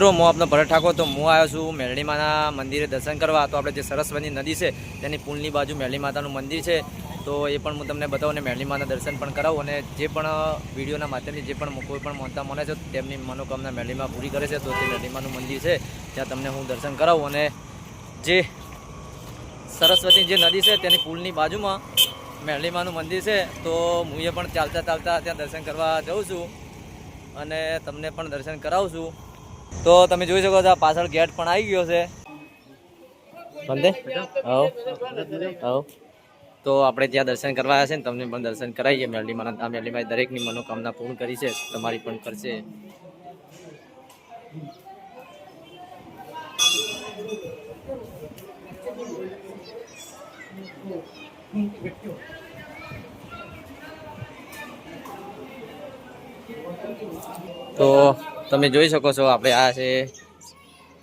મિત્રો, હું આપનો ભરત ઠાકોર. તો હું આવ્યો છું મેરડી માના મંદિરે દર્શન કરવા. તો આપણે જે સરસ્વતી નદી છે, તેની પુલની બાજુ મેરડી માતાનું મંદિર છે. તો એ પણ હું તમને બતાવું અને મેરડી માના દર્શન પણ કરાવું અને જે પણ વિડીયોના માધ્યમથી જે પણ કોઈ પણ મોનતા મને છે, તેમની મનોકામના મેરડીમાં પૂરી કરે છે. તો તે મેરડી માનું મંદિર છે, ત્યાં તમને હું દર્શન કરાવું અને જે સરસ્વતી જે નદી છે, તેની પુલની બાજુમાં મેરળીમાનું મંદિર છે, તો હું એ પણ ચાલતા ચાલતા ત્યાં દર્શન કરવા જાઉં છું અને તમને પણ દર્શન કરાવું છું. તો તમે જોઈ શકો છો પાછળ ગેટ પણ આવી ગયો છે. તો આપણે ત્યાં દર્શન કરવા આવ્યા છે ને, તમને પણ દર્શન કરાવીએ. મેરડીમાં આ મેરડીમાં દરેકની મનોકામના પૂર્ણ કરી છે. તમારી પણ કરશે. તો તમે જોઈ શકો છો, આપણે આ છે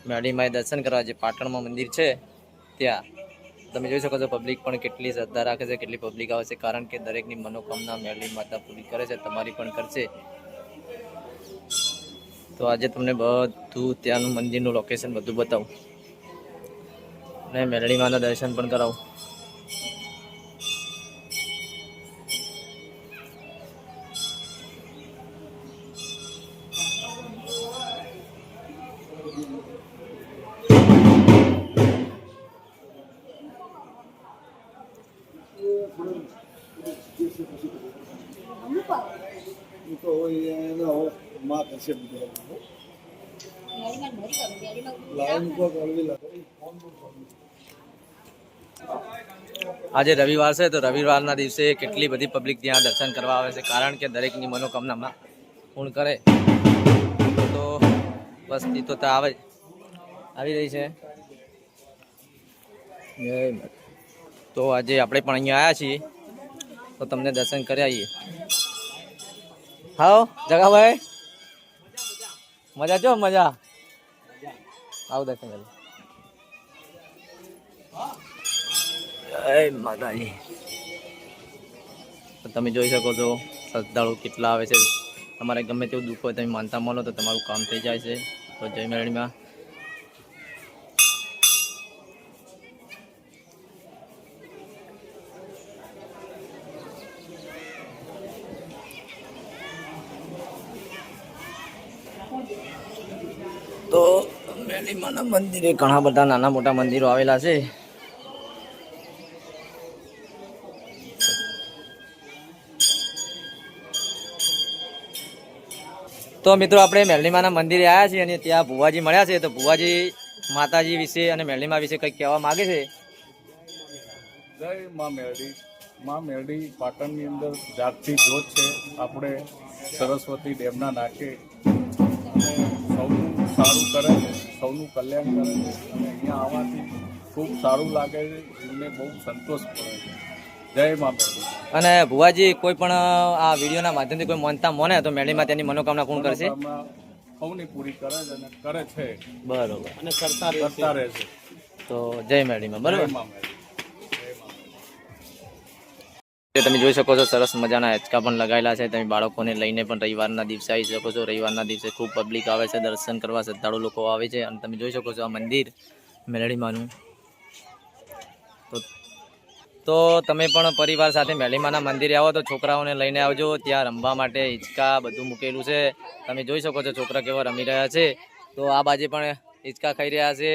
મેરડીમાં દર્શન કરવા જે પાટણમાં મંદિર છે, ત્યાં. તમે જોઈ શકો છો પબ્લિક પણ કેટલી શ્રદ્ધા રાખે છે, કેટલી પબ્લિક આવે છે, કારણ કે દરેકની મનોકામના મેળી માતા પૂરી કરે છે, તમારી પણ કરશે. તો આજે તમને બધું ત્યાંનું મંદિરનું લોકેશન બધું બતાવું. અને મેરડી માના દર્શન પણ કરાવું. લાગે આજે રવિવાર છે તો રવિવારના દિવસે કેટલી બધી પબ્લિક ત્યાં દર્શન કરવા આવે છે? કારણ કે દરેકની મનોકામનામાં પૂર્ણ કરે. તો વસ્તી તો આવે. આવી રહી છે. તો આજે આપણે પણ અહીંયા આવ્યા છીએ. તો તમને દર્શન કરી આવીએ. હા જગાભાઈ? મજા જો, મજા. આવ દર્શન કરી જય માતાજી. તમે જોઈ શકો છો, શ્રદ્ધાળુ કેટલા આવે છે. તમારે ગમે તેવું દુઃખ હોય, તમે માનતા માનો તો તમારું કામ થઈ જાય છે. તો જય મેરણીમાં તો મેલીમાના મંદિરે ઘણા બધા નાના મોટા મંદિરો આવેલા છે. તો મિત્રો, આપણે મેરલીમાના મંદિરે આવ્યા છીએ અને ત્યાં ભુવાજી મળ્યા છે. તો ભુવાજી માતાજી વિશે અને મેરલીમા વિશે કંઈક કહેવા માગે છે? જય માં મેરડી માં મેરડી પાટણની અંદર જાગતી જોત છે. આપણે સરસ્વતી ડેમના નાકે સારું કરે છે સૌનું કલ્યાણ કરે છે. અને અહીંયા આવવાથી ખૂબ સારું લાગે છે એમને બહુ સંતોષ મળે છે. જય માં અને ભુવાજી કોઈ પણ આ વિડીયોના માધ્યમથી કોઈ માનતા મોને તો મેડીમાં તેની મનોકામના પૂર્ણ કરશે? સૌની પૂરી કરે છે અને કરે છે. બરોબર. અને કરતા કરતા રહે તો જય મેડીમાં બરોબર? તે તમે જોઈ શકો છો, સરસ મજાના હેચકા પણ લગાવેલા છે. તમે બાળકોને લઈને પણ રવિવારના દિવસે આવી શકો છો. રવિવારના દિવસે ખૂબ પબ્લિક આવે છે, દર્શન કરવા શ્રદ્ધાળુ લોકો આવે છે. અને તમે જોઈ શકો છો આ મંદિર મેલડીમાનું તો તો તમે પણ પરિવાર સાથે મેલીમાના મંદિરે આવો તો છોકરાઓને લઈને આવજો. ત્યાં રમવા માટે હિંચકા બધું મૂકેલું છે. તમે જોઈ શકો છો છોકરા કેવા રમી રહ્યા છે. તો આ બાજુ પણ હિંચકા ખાઈ રહ્યા છે.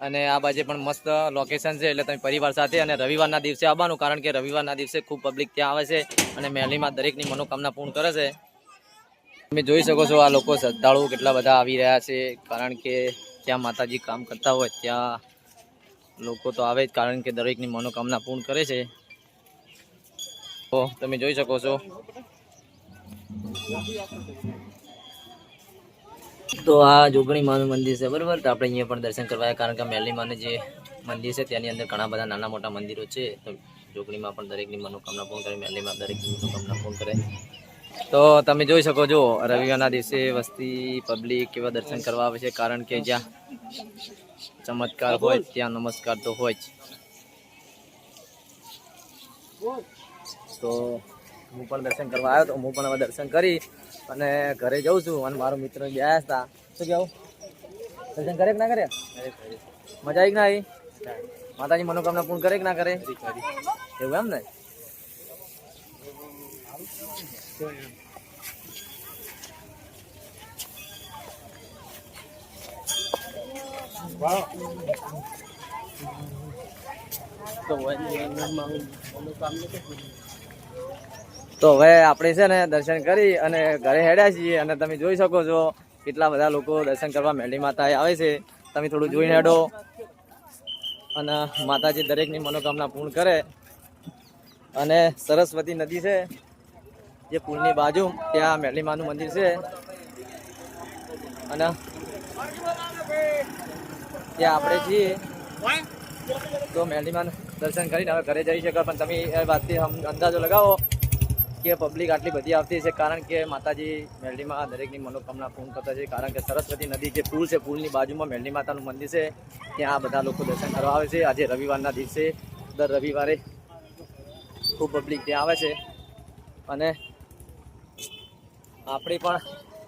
અને આ બાજુ પણ મસ્ત લોકેશન છે, એટલે તમે પરિવાર સાથે અને રવિવારના દિવસે આવવાનું, કારણ કે રવિવારના દિવસે ખૂબ પબ્લિક ત્યાં આવે છે અને મહેલીમાં દરેકની મનોકામના પૂર્ણ કરે છે. તમે જોઈ શકો છો આ લોકો શ્રદ્ધાળુ કેટલા બધા આવી રહ્યા છે, કારણ કે જ્યાં માતાજી કામ કરતા હોય ત્યાં લોકો તો આવે જ, કારણ કે દરેકની મનોકામના પૂર્ણ કરે છે. તો તમે જોઈ શકો છો. તો આ જોગણી માનું મંદિર છે, બરાબર? તો આપણે અહીંયા પણ દર્શન કરવા કારણ કે મેલી માનું જે મંદિર છે તેની અંદર ઘણા બધા નાના મોટા મંદિરો છે. તો જોગણીમાં પણ દરેકની મનોકામના પૂર્ણ કરે મેલીમાં દરેકની મનોકામના પૂર્ણ કરે. તો તમે જોઈ શકો છો, રવિવારના દિવસે વસ્તી, પબ્લિક એવા દર્શન કરવા આવે છે, કારણ કે જ્યાં ચમત્કાર હોય, ત્યાં નમસ્કાર તો હોય જ. તો હું પણ દર્શન કરવા આવ્યો, તો હું પણ હવે દર્શન કરી અને ઘરે જઉં છું અને મારો મિત્ર ગયા હતા શું કેવું? દર્શન કરે કે ના કરે? મજા આવી ના આવી? માતાજી મનોકામના પૂર્ણ કરે કે ના કરે? એવું એમ ને? તો હવે આપણે છે ને દર્શન કરી અને ઘરે હેડ્યા છીએ અને તમે જોઈ શકો છો કેટલા બધા લોકો દર્શન કરવા મેલી માતા આવે છે. તમે થોડું જોઈને હેડો. અને માતાજી દરેકની મનોકામના પૂર્ણ કરે. અને સરસ્વતી નદી છે, જે પુલની બાજુ, ત્યાં મેલીમાનું મંદિર છે. અને ત્યાં આપણે છીએ. તો મેલીમાન દર્શન કરીને હવે ઘરે જઈ શકો પણ તમે એ વાતથી અંદાજો લગાવો. કે પબ્લિક આટલી બધી આવતી છે કારણ કે માતાજી મેલડીમાં દરેકની મનોકામના પૂર્ણ કરતા છે, કારણ કે સરસ્વતી નદી જે પુલ છે, પુલની બાજુમાં મેલડી માતાનું મંદિર છે, ત્યાં બધા લોકો દર્શન કરવા આવે છે. આજે રવિવારના દિવસે દર રવિવારે ખૂબ પબ્લિક ત્યાં આવે છે. અને આપણે પણ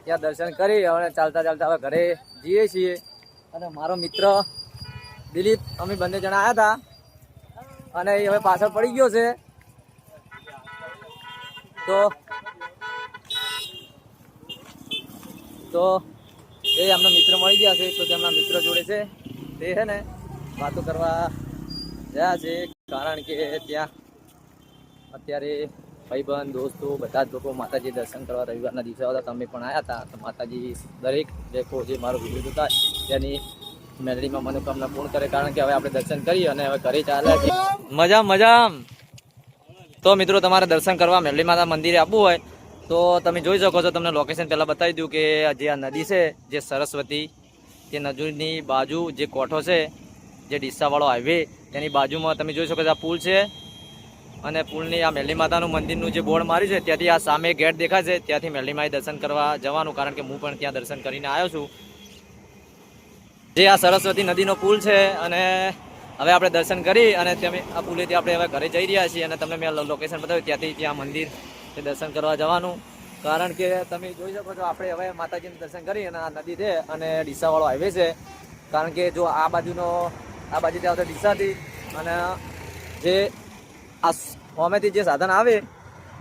ત્યાં દર્શન કરી હવે ચાલતા ચાલતા હવે ઘરે જઈએ છીએ. અને મારો મિત્ર દિલીપ, અમે બંને જણા આવ્યા હતા અને હવે પાછળ પડી ગયો છે. તો તો એ એમના મિત્ર મળી ગયા છે, તો તેમના મિત્ર જોડે છે. તે છે ને વાતો કરવા ગયા છે, કારણ કે ત્યાં અત્યારે ભાઈબંધ, દોસ્તો, બધા જ લોકો માતાજી દર્શન કરવા રવિવારના દિવસે આવતા. તમે પણ આવ્યા હતા, તો માતાજી દરેક લોકો જે મારો વીડિયો જોતા તેની મેલડીમાં મનોકામના પૂર્ણ કરે, કારણ કે હવે આપણે દર્શન કરીએ અને હવે ઘરે છીએ મજા મજા તો મિત્રો તમારે દર્શન કરવા મેરડી માતા મંદિરે આવવું હોય, તો તમે જોઈ શકો છો, તમને લોકેશન પહેલાં બતાવી દઉં કે જે આ નદી છે, જે સરસ્વતી, તે નદીની બાજુ જે કોઠો છે, જે ડીસાવાળો હાઈવે તેની બાજુમાં તમે જોઈ શકો છો આ પુલ છે. અને પુલની આ મેરડી માતાનું મંદિરનું જે બોર્ડ માર્યું છે, ત્યાંથી આ સામે ગેટ દેખાય છે, ત્યાંથી માએ દર્શન કરવા જવાનું, કારણ કે હું પણ ત્યાં દર્શન કરીને આવ્યો છું. જે આ સરસ્વતી નદીનો પુલ છે, અને હવે આપણે દર્શન કરી અને તમે આ પુલેથી આપણે હવે ઘરે જઈ રહ્યા છીએ અને તમને મેં લોકેશન બતાવ્યું. ત્યાંથી ત્યાં મંદિર તે દર્શન કરવા જવાનું. કારણ કે તમે જોઈ શકો છો, આપણે હવે માતાજીનું દર્શન કરી અને આ નદી છે અને ડીસાવાળો હાઈવે છે. કારણ કે જો આ બાજુનો, આ બાજુથી આવતો ડીસાથી અને જે આ હોમેથી જે સાધન આવે,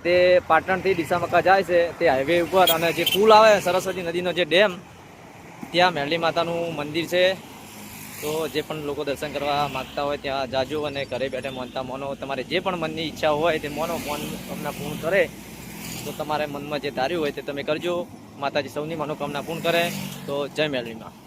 તે પાટણથી ડીસામકા જાય છે, તે હાઈવે ઉપર અને જે પુલ આવે સરસ્વતી નદીનો જે ડેમ ત્યાં મેરલી માતાનું મંદિર છે. તો જે પણ લોકો દર્શન કરવા માંગતા હોય ત્યાં જાજો અને ઘરે બેઠે માનતા મોનો. તમારે જે પણ મનની ઈચ્છા હોય તે મોનો મન તમને પૂર્ણ કરે. તો તમારે મનમાં જે ધાર્યું હોય તે તમે કરજો. માતાજી સૌની મનોકામના પૂર્ણ કરે. તો જય મેલડીમાં